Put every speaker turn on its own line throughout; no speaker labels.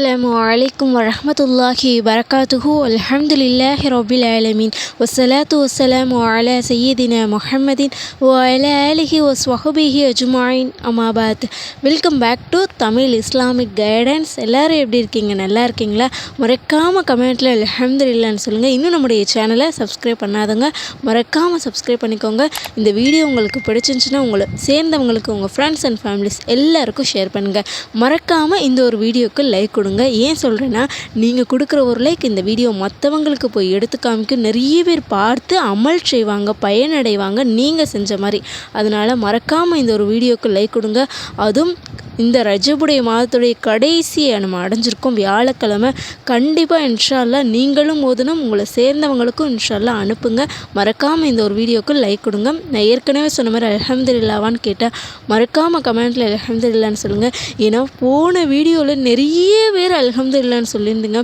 அஸ்லாம் வலைக்கம் வரமத்துல்லாஹி வரகாத்துஹு அலமதுல்லாஹி ரபில் ஆலமீன் ஒசலாத்து வசலாம் அல சையீதின முஹம்மதின் ஓ அல அலிஹி ஒ ஸ்வஹபிஹி அஜுமாயின் அமாபாத் welcome back to Tamil Islamic guidance எல்லோரும் எப்படி இருக்கீங்க நல்லா இருக்கீங்களா மறக்காமல் கமெண்ட்டில் அலமதுல்லான்னு சொல்லுங்கள் இன்னும் நம்முடைய சேனலை சப்ஸ்கிரைப் பண்ணாதவங்க மறக்காமல் சப்ஸ்கிரைப் பண்ணிக்கோங்க இந்த வீடியோ உங்களுக்கு பிடிச்சிருந்துச்சுன்னா உங்களை சேர்ந்தவங்களுக்கு உங்கள் ஃப்ரெண்ட்ஸ் அண்ட் ஃபேமிலிஸ் எல்லாருக்கும் ஷேர் பண்ணுங்கள் மறக்காமல் இந்த ஒரு வீடியோவுக்கு லைக் கொடு கொடுங்க ஏன் சொல்கிறேன்னா நீங்கள் கொடுக்குற ஒரு லைக் இந்த வீடியோ மற்றவங்களுக்கு போய் எடுத்து காமிக்க நிறைய பேர் பார்த்து அமல் செய்வாங்க பயனடைவாங்க நீங்கள் செஞ்ச மாதிரி அதனால் மறக்காமல் இந்த ஒரு வீடியோவுக்கு லைக் கொடுங்க அதுவும் இந்த ரஜபுடைய மாதத்துடைய கடைசியை நம்ம அடைஞ்சிருக்கோம் வியாழக்கிழமை கண்டிப்பாக இன்ஷால்லா நீங்களும் ஓதணும் உங்களை சேர்ந்தவங்களுக்கும் இன்ஷால்லா அனுப்புங்க மறக்காமல் இந்த ஒரு வீடியோவுக்கு லைக் கொடுங்க நான் ஏற்கனவே சொன்ன மாதிரி இல்லாவான்னு கேட்டேன் மறக்காமல் கமெண்ட்டில் இல்லான்னு சொல்லுங்கள் ஏன்னா போன வீடியோவில் நிறைய பேர் இல்லான்னு சொல்லியிருந்துங்க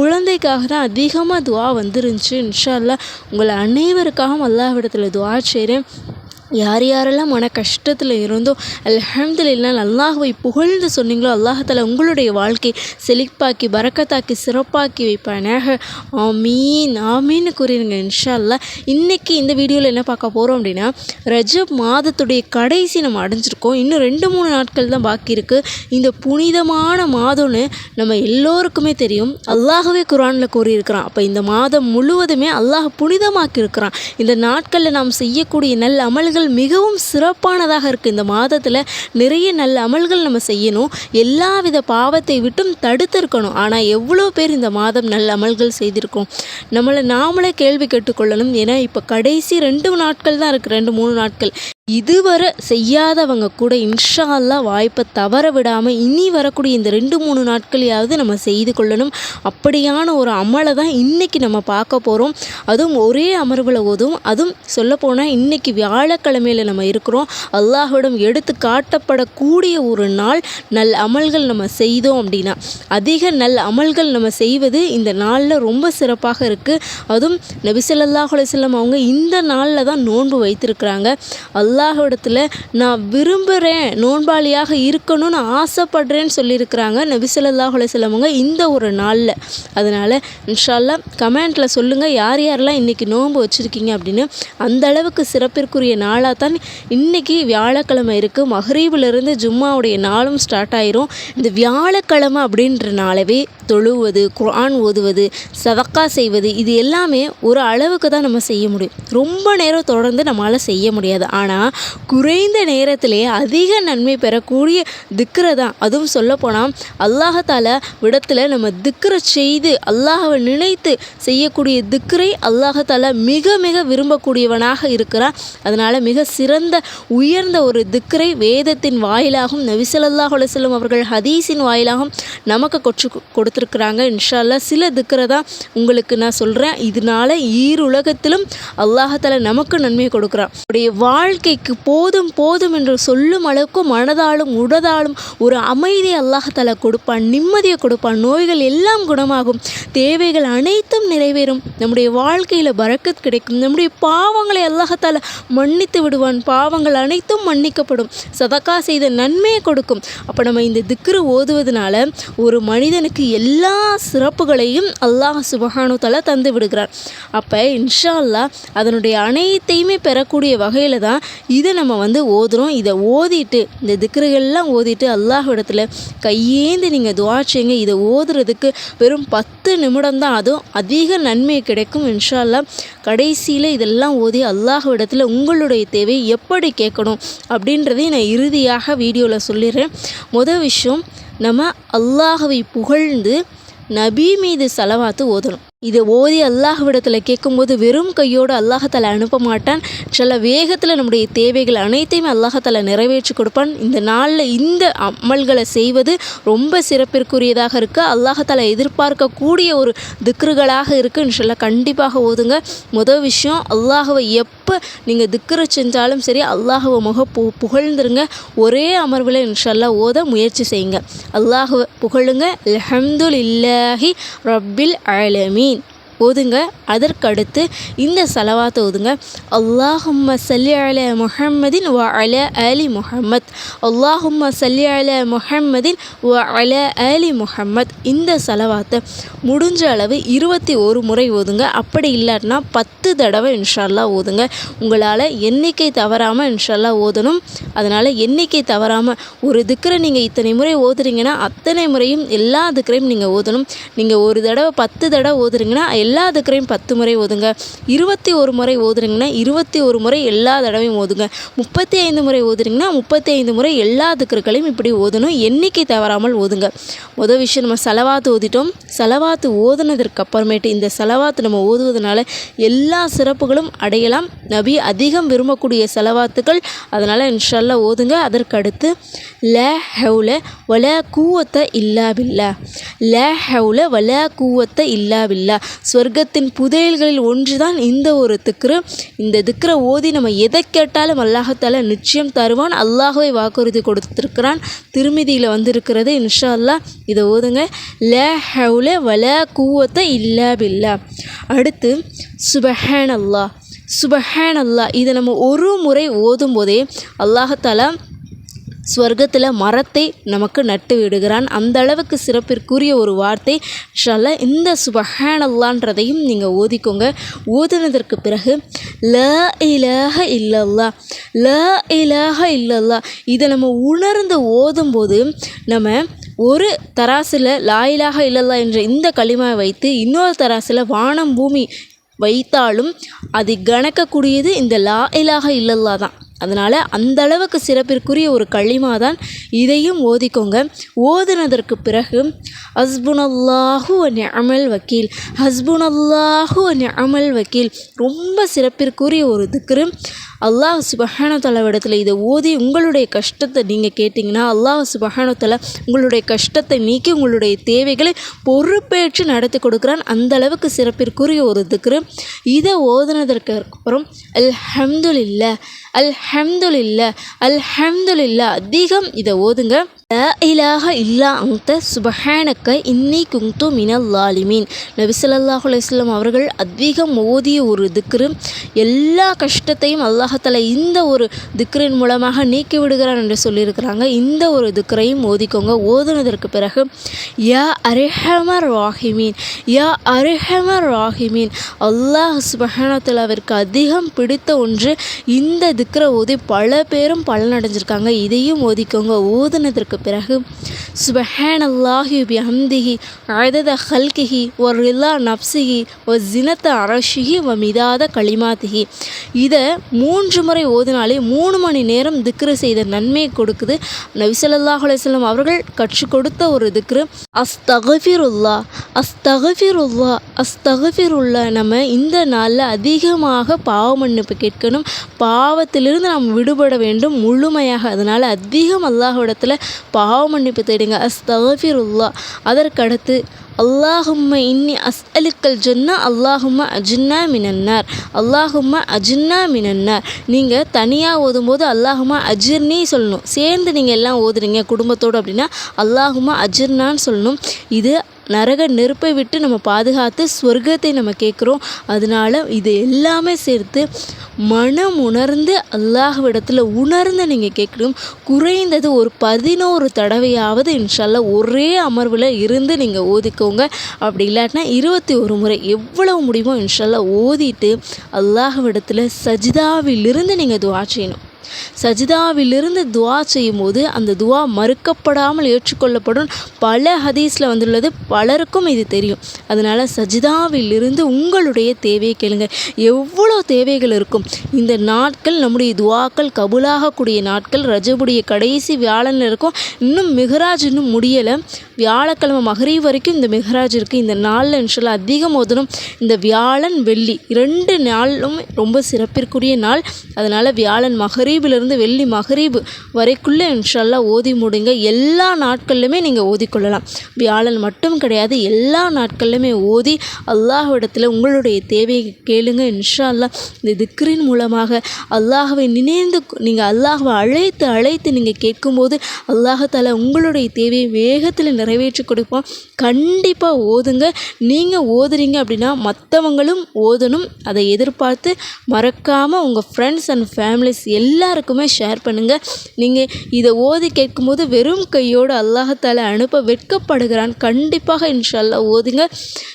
குழந்தைக்காக தான் அதிகமாக துவா வந்துருந்துச்சு இன்ஷால்லா உங்களை அனைவருக்காகவும் அல்லாஹ் விடத்தில் துவா செய்கிறேன் யார் யாரெல்லாம் மன கஷ்டத்தில் இருந்தோ அல்ஹம்துலில்லா அல்லாஹுவை புகழ்ந்து சொன்னீங்களோ அல்லாஹால உங்களுடைய வாழ்க்கை செழிப்பாக்கி பறக்கத்தாக்கி சிறப்பாக்கி வைப்பானாக ஆமீன் ஆமீன்னு கூறியிருங்க இன்ஷா அல்லா இன்றைக்கி இந்த வீடியோவில் என்ன பார்க்க போகிறோம் அப்படின்னா ரஜப் மாதத்துடைய கடைசி நம்ம அடைஞ்சிருக்கோம் இன்னும் ரெண்டு மூணு நாட்கள் தான் பாக்கி இருக்குது இந்த புனிதமான மாதம்னு நம்ம எல்லோருக்குமே தெரியும் அல்லாஹவே குரானில் கூறியிருக்கிறான் அப்போ இந்த மாதம் முழுவதுமே அல்லாஹ் புனிதமாக்கி இருக்கிறான் இந்த நாட்களில் நாம் செய்யக்கூடிய நல்ல அமல்கள் அமல்கள் மிகவும் சிறப்பானதாக இருக்குது இந்த மாதத்தில் நிறைய நல்ல அமல்கள் நம்ம செய்யணும் எல்லா வித பாவத்தை விட்டும் தடுத்திருக்கணும் ஆனால் எவ்வளோ பேர் இந்த மாதம் நல்ல அமல்கள் செய்திருக்கோம் நம்மளை நாமளே கேள்வி கேட்டுக்கொள்ளணும் ஏன்னா இப்போ கடைசி ரெண்டு நாட்கள் தான் இருக்குது ரெண்டு மூணு நாட்கள் இதுவரை செய்யாதவங்க கூட இன்ஷா அல்லா வாய்ப்பை தவற விடாமல் இனி வரக்கூடிய இந்த ரெண்டு மூணு நாட்களையாவது நம்ம செய்து கொள்ளணும் அப்படியான ஒரு அமலை தான் இன்றைக்கி நம்ம பார்க்க போகிறோம் அதுவும் ஒரே அமர்வில் ஓதும் அதுவும் சொல்லப்போனால் இன்றைக்கி வியாழக்கிழமையில் நம்ம இருக்கிறோம் அல்லாஹிடம் எடுத்து காட்டப்படக்கூடிய ஒரு நாள் நல் அமல்கள் நம்ம செய்தோம் அப்படின்னா அதிக நல் அமல்கள் நம்ம செய்வது இந்த நாளில் ரொம்ப சிறப்பாக இருக்குது அதுவும் நபிசல்லாஹ் அலுவலம் அவங்க இந்த நாளில் தான் நோன்பு வைத்திருக்கிறாங்க அல்லா அல்லாஹிடத்தில் நான் விரும்புகிறேன் நோன்பாளியாக இருக்கணும்னு ஆசைப்படுறேன்னு சொல்லியிருக்கிறாங்க நபிசல்லாஹுலே செல்லவங்க இந்த ஒரு நாளில் அதனால் இன்ஷால்லா கமெண்ட்டில் சொல்லுங்கள் யார் யாரெல்லாம் இன்றைக்கி நோன்பு வச்சுருக்கீங்க அப்படின்னு அந்த அளவுக்கு சிறப்பிற்குரிய நாளாக தான் இன்றைக்கி வியாழக்கிழமை இருக்குது மஹரீவிலிருந்து ஜும்மாவுடைய நாளும் ஸ்டார்ட் ஆயிரும் இந்த வியாழக்கிழமை அப்படின்ற நாளவே தொழுவது குரான் ஓதுவது சதக்கா செய்வது இது எல்லாமே ஒரு அளவுக்கு தான் நம்ம செய்ய முடியும் ரொம்ப நேரம் தொடர்ந்து நம்மளால் செய்ய முடியாது ஆனால் குறைந்த நேரத்திலே அதிக நன்மை பெறக்கூடிய திக்கரை தான் அதுவும் சொல்லப்போனால் அல்லாஹத்தால விடத்தில் நம்ம திக்கரை செய்து அல்லாஹவை நினைத்து செய்யக்கூடிய திக்கரை அல்லாஹத்தால மிக மிக விரும்பக்கூடியவனாக இருக்கிறான் அதனால் மிக சிறந்த உயர்ந்த ஒரு திக்கரை வேதத்தின் வாயிலாகவும் நபிசல்லாஹ் செல்லும் அவர்கள் ஹதீஸின் வாயிலாகவும் நமக்கு கொச்சு கொடுத்துருக்குறாங்க இன்ஷால்லா சில திக்கரை தான் உங்களுக்கு நான் சொல்கிறேன் இதனால ஈருலகத்திலும் அல்லாஹத்தால நமக்கு நன்மை கொடுக்குறான் அவருடைய வாழ்க்கை வாழ்க்கைக்கு போதும் போதும் என்று சொல்லும் அளவுக்கு மனதாலும் உடதாலும் ஒரு அமைதியை அல்லாஹால கொடுப்பான் நிம்மதியை கொடுப்பான் நோய்கள் எல்லாம் குணமாகும் தேவைகள் அனைத்தும் நிறைவேறும் நம்முடைய வாழ்க்கையில் பறக்கத் கிடைக்கும் நம்முடைய பாவங்களை அல்லாஹத்தால் மன்னித்து விடுவான் பாவங்கள் அனைத்தும் மன்னிக்கப்படும் சதக்கா செய்த நன்மையை கொடுக்கும் அப்போ நம்ம இந்த திக்ரு ஓதுவதனால ஒரு மனிதனுக்கு எல்லா சிறப்புகளையும் அல்லாஹ் சுபஹானு தலா தந்து விடுகிறார் அப்போ இன்ஷா அல்லா அதனுடைய அனைத்தையுமே பெறக்கூடிய வகையில் தான் இதை நம்ம வந்து ஓதுகிறோம் இதை ஓதிட்டு இந்த திக்ருகள்லாம் ஓதிட்டு அல்லாஹ் இடத்துல கையேந்து நீங்கள் துவா செய்யுங்க இதை ஓதுறதுக்கு வெறும் பத்து நிமிடம் தான் அதுவும் அதிக நன்மை கிடைக்கும் இன்ஷால்லாம் கடைசியில் இதெல்லாம் ஓதி அல்லாஹ் இடத்துல உங்களுடைய தேவை எப்படி கேட்கணும் அப்படின்றதையும் நான் இறுதியாக வீடியோவில் சொல்லிடுறேன் முதல் விஷயம் நம்ம அல்லாஹவை புகழ்ந்து நபி மீது செலவாத்து ஓதணும் இதை ஓதி அல்லாஹ்விடத்தில் கேட்கும்போது வெறும் கையோடு அல்லாஹத்தால் அனுப்ப மாட்டான் சில வேகத்தில் நம்முடைய தேவைகள் அனைத்தையும் அல்லாஹத்தால் நிறைவேற்றி கொடுப்பான் இந்த நாளில் இந்த அமல்களை செய்வது ரொம்ப சிறப்பிற்குரியதாக இருக்குது அல்லாஹத்தால் எதிர்பார்க்கக்கூடிய ஒரு திக்ருகளாக இருக்குது இன்ஷல்ல கண்டிப்பாக ஓதுங்க முதல் விஷயம் அல்லாஹவை எப்போ நீங்கள் திக்ரு செஞ்சாலும் சரி அல்லாஹவை முக பு புகழ்ந்துருங்க ஒரே அமர்வில் இன்ஷல்லா ஓத முயற்சி செய்யுங்க அல்லாஹுவை புகழுங்க அலமது இல்லாஹி ரப்பில் அலமி ஓதுங்க அதற்கடுத்து இந்த செலவாத்தை ஓதுங்க அல்லாஹும்ம சல்லி அல முஹம்மதின் வ அல அலி முஹம்மத் அல்லாஹும்ம சல்லி அல முஹம்மதின் வ அல அலி முஹம்மத் இந்த செலவாத்தை முடிஞ்ச அளவு இருபத்தி ஒரு முறை ஓதுங்க அப்படி இல்லாட்டினா பத்து தடவை இன்ஷால்லா ஓதுங்க உங்களால் எண்ணிக்கை தவறாமல் இன்ஷால்லா ஓதணும் அதனால் எண்ணிக்கை தவறாமல் ஒரு திக்கரை நீங்கள் இத்தனை முறை ஓதுறீங்கன்னா அத்தனை முறையும் எல்லா திக்கரையும் நீங்கள் ஓதணும் நீங்கள் ஒரு தடவை பத்து தடவை ஓதுறீங்கன்னா எல்லா திக்கரையும் பத்து முறை ஓதுங்க இருபத்தி ஒரு முறை ஓதுனீங்கன்னா இருபத்தி ஒரு முறை எல்லா தடவையும் ஓதுங்க முப்பத்தி ஐந்து முறை ஓதுனீங்கன்னா முப்பத்தி ஐந்து முறை எல்லா திக்கர்களையும் இப்படி ஓதணும் எண்ணிக்கை தவறாமல் ஓதுங்க முதல் விஷயம் நம்ம செலவாத்து ஓதிட்டோம் செலவாத்து ஓதுனதற்கு அப்புறமேட்டு இந்த செலவாத்து நம்ம ஓதுவதனால எல்லா சிறப்புகளும் அடையலாம் நபி அதிகம் விரும்பக்கூடிய செலவாத்துக்கள் அதனால் இன்ஷால்லா ஓதுங்க அதற்கடுத்து ல ஹவுல வல கூவத்தை இல்லாவில்ல ல ஹவுல வல கூவத்தை இல்லாவில்ல ஸோ சொர்க்கத்தின் புதையல்களில் ஒன்றுதான் இந்த ஒரு திக்ரு இந்த திக்ர ஓதி நம்ம எதை கேட்டாலும் அல்லாஹத்தால நிச்சயம் தருவான் அல்லாஹுவை வாக்குறுதி கொடுத்துருக்கிறான் திருமதியில் வந்திருக்கிறது இன்ஷா அல்லா இதை ஓதுங்க ல ஹவுல வல கூவத்தை இல்லா பில்லா அடுத்து சுபஹேன் அல்லா சுபஹேன் அல்லா இதை நம்ம ஒரு முறை ஓதும் போதே அல்லாஹத்தாலா ஸ்வர்க்கத்தில் மரத்தை நமக்கு நட்டு விடுகிறான் அந்த அளவுக்கு சிறப்பிற்குரிய ஒரு வார்த்தை ஷல இந்த சுபஹானல்லான்றதையும் நீங்கள் ஓதிக்கோங்க ஓதினதற்கு பிறகு ல இலஹ இல்லல்லா ல இலஹ இல்லல்லா இதை நம்ம உணர்ந்து ஓதும்போது நம்ம ஒரு தராசில் லாயிலாக இல்லல்லா என்ற இந்த களிமாவை வைத்து இன்னொரு தராசில் வானம் பூமி வைத்தாலும் அது கணக்கக்கூடியது இந்த லா இலாக இல்லல்லா தான் அதனால் அளவுக்கு சிறப்பிற்குரிய ஒரு களிமா தான் இதையும் ஓதிக்கோங்க ஓதுனதற்கு பிறகு ஹஸ்புனல்லாஹு அமல் வக்கீல் ஹஸ்புனல்லாஹு அமல் வக்கீல் ரொம்ப சிறப்பிற்குரிய ஒரு திக்ரு அல்லாஹ் தலை இடத்துல இதை ஓதி உங்களுடைய கஷ்டத்தை நீங்கள் கேட்டிங்கன்னா அல்லாஹ் சுபஹானோத்தலா உங்களுடைய கஷ்டத்தை நீக்கி உங்களுடைய தேவைகளை பொறுப்பேற்று நடத்தி கொடுக்குறான் அந்த அளவுக்கு சிறப்பிற்குரிய ஒரு திக்ரு இதை ஓதுனதற்கு அப்புறம் அல்ஹம்துலில்ல அல்ஹம்துலில்ல அல்ஹம்துலில்ல அதிகம் இதை ஓதுங்க லா இலாஹ இல்லா அந்த சுபஹானக்க இன்னி குங்து மினல் லாலிமீன் நபிசல்லாஹ் அலுவலாம் அவர்கள் அதிகம் ஓதிய ஒரு திக்ரு எல்லா கஷ்டத்தையும் அல்லாஹத்தல இந்த ஒரு திக்ரின் மூலமாக நீக்கி விடுகிறான் என்று சொல்லியிருக்கிறாங்க இந்த ஒரு திக்ரையும் ஓதிக்கோங்க ஓதுனதற்கு பிறகு யா அரிஹமர் ராஹிமீன் யா அரிஹமர் ராஹிமீன் அல்லாஹ் சுபஹானத்துலாவிற்கு அதிகம் பிடித்த ஒன்று இந்த திக்ரை ஓதி பல பேரும் பலனடைஞ்சிருக்காங்க இதையும் ஓதிக்கோங்க ஓதுனதற்கு பிறகு சுபஹான் அல்லாஹி அந்திஹி அழத ஹல்கிஹி ஒரு ரில்லா நப்சிஹி ஒரு ஜினத்த அரசிஹி வ மிதாத களிமாத்திஹி இதை மூன்று முறை ஓதினாலே மூணு மணி நேரம் திக்ரு செய்த நன்மையை கொடுக்குது நபிசல்லாஹ் அலையம் அவர்கள் கற்றுக் கொடுத்த ஒரு திக்ரு அஸ்தகஃபிருல்லா அஸ்தகஃபிருல்லா அஸ்தகஃபிருல்லா நம்ம இந்த நாளில் அதிகமாக பாவம் மன்னிப்பு கேட்கணும் பாவத்திலிருந்து நாம் விடுபட வேண்டும் முழுமையாக அதனால் அதிகம் அல்லாஹ் இடத்துல பாவ மன்னிப்பு தேடுங்க அஸ்தகஃபிருல்லா அதற்கடுத்து அல்லாஹும்ம இன்னி அஸ் அலுக்கல் ஜன்னா அல்லாஹும்ம அஜின்னா மினன்னார் அல்லாஹும்ம அஜின்னா மினன்னார் நீங்கள் தனியாக ஓதும்போது அல்லாஹுமா அஜிர்னி சொல்லணும் சேர்ந்து நீங்கள் எல்லாம் ஓதுறீங்க குடும்பத்தோடு அப்படின்னா அல்லாஹுமா அஜிர்னான்னு சொல்லணும் இது நரக நெருப்பை விட்டு நம்ம பாதுகாத்து ஸ்வர்க்கத்தை நம்ம கேட்குறோம் அதனால இது எல்லாமே சேர்த்து மனம் உணர்ந்து அல்லாஹ்விடத்தில் உணர்ந்து நீங்கள் கேட்கணும் குறைந்தது ஒரு பதினோரு தடவையாவது இன்ஷால்லா ஒரே அமர்வில் இருந்து நீங்கள் ஓதிக்கோங்க அப்படி இல்லாட்டினா இருபத்தி ஒரு முறை எவ்வளவு முடியுமோ இன்ஷால்லா ஓதிட்டு அல்லாஹ்விடத்தில் சஜிதாவிலிருந்து நீங்கள் துவா செய்யணும் சஜிதாவிலிருந்து துவா செய்யும்போது அந்த துவா மறுக்கப்படாமல் ஏற்றுக்கொள்ளப்படும் பல ஹதீஸில் வந்துள்ளது பலருக்கும் இது தெரியும் அதனால் சஜிதாவிலிருந்து உங்களுடைய தேவையை கேளுங்க எவ்வளோ தேவைகள் இருக்கும் இந்த நாட்கள் நம்முடைய துவாக்கள் கபுலாகக்கூடிய நாட்கள் ரஜபுடைய கடைசி வியாழன் இருக்கும் இன்னும் மிகராஜ் இன்னும் முடியலை வியாழக்கிழமை மகரி வரைக்கும் இந்த மிகராஜ் இருக்குது இந்த நாளில் இன்ஷால்லா அதிகம் ஓதணும் இந்த வியாழன் வெள்ளி இரண்டு நாளும் ரொம்ப சிறப்பிற்குரிய நாள் அதனால் வியாழன் மகரி மகரீபிலிருந்து வெள்ளி மகரீப் வரைக்குள்ளே இன்ஷல்லா ஓதி முடிங்க எல்லா நாட்கள்லையுமே நீங்கள் ஓதிக்கொள்ளலாம் வியாழன் மட்டும் கிடையாது எல்லா நாட்கள்லையுமே ஓதி அல்லாஹ்விடத்தில் உங்களுடைய தேவையை கேளுங்க இன்ஷால்லா இந்த திக்ரின் மூலமாக அல்லாஹவை நினைந்து நீங்கள் அல்லாஹவை அழைத்து அழைத்து நீங்கள் கேட்கும்போது அல்லாஹால உங்களுடைய தேவையை வேகத்தில் நிறைவேற்றி கொடுப்போம் கண்டிப்பாக ஓதுங்க நீங்கள் ஓதுறீங்க அப்படின்னா மற்றவங்களும் ஓதணும் அதை எதிர்பார்த்து மறக்காமல் உங்கள் ஃப்ரெண்ட்ஸ் அண்ட் ஃபேமிலிஸ் எல்லாம் எல்லாருக்குமே ஷேர் பண்ணுங்கள் நீங்கள் இதை ஓதி கேட்கும்போது வெறும் கையோடு அல்லாஹத்தால் அனுப்ப வெட்கப்படுகிறான் கண்டிப்பாக இன்ஷால்லா ஓதுங்க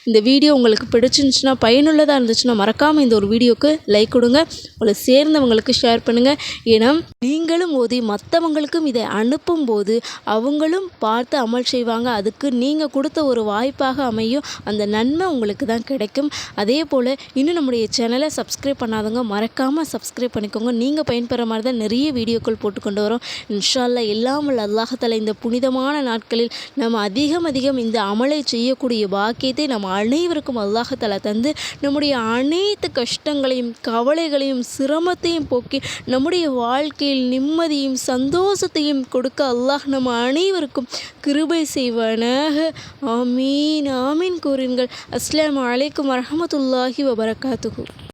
இந்த வீடியோ உங்களுக்கு பிடிச்சிருந்துச்சுன்னா பயனுள்ளதாக இருந்துச்சுன்னா மறக்காமல் இந்த ஒரு வீடியோவுக்கு லைக் கொடுங்க உங்களை சேர்ந்தவங்களுக்கு ஷேர் பண்ணுங்கள் ஏன்னா நீங்களும் ஓதி மற்றவங்களுக்கும் இதை அனுப்பும்போது அவங்களும் பார்த்து அமல் செய்வாங்க அதுக்கு நீங்கள் கொடுத்த ஒரு வாய்ப்பாக அமையும் அந்த நன்மை உங்களுக்கு தான் கிடைக்கும் அதே போல் இன்னும் நம்முடைய சேனலை சப்ஸ்கிரைப் பண்ணாதவங்க மறக்காமல் சப்ஸ்கிரைப் பண்ணிக்கோங்க நீங்கள் பயன்பெற மாதிரி தான் நிறைய வீடியோக்கள் போட்டுக்கொண்டு வரோம் இன்ஷால்லா இல்லாமல் அல்லாஹத்தால் இந்த புனிதமான நாட்களில் நம்ம அதிகம் அதிகம் இந்த அமலை செய்யக்கூடிய பாக்கியத்தை நம்ம அனைவருக்கும் அல்லாஹத்தால் தந்து நம்முடைய அனைத்து கஷ்டங்களையும் கவலைகளையும் சிரமத்தையும் போக்கி நம்முடைய வாழ்க்கையில் நிம்மதியும் சந்தோஷத்தையும் கொடுக்க அல்லாஹ் நம்ம அனைவருக்கும் கிருபை செய்வனாக ஆமீன் ஆமீன் கூறுங்கள் அஸ்லாம் வலைக்கம் வரமத்துல்லாஹி வபரகாத்துகு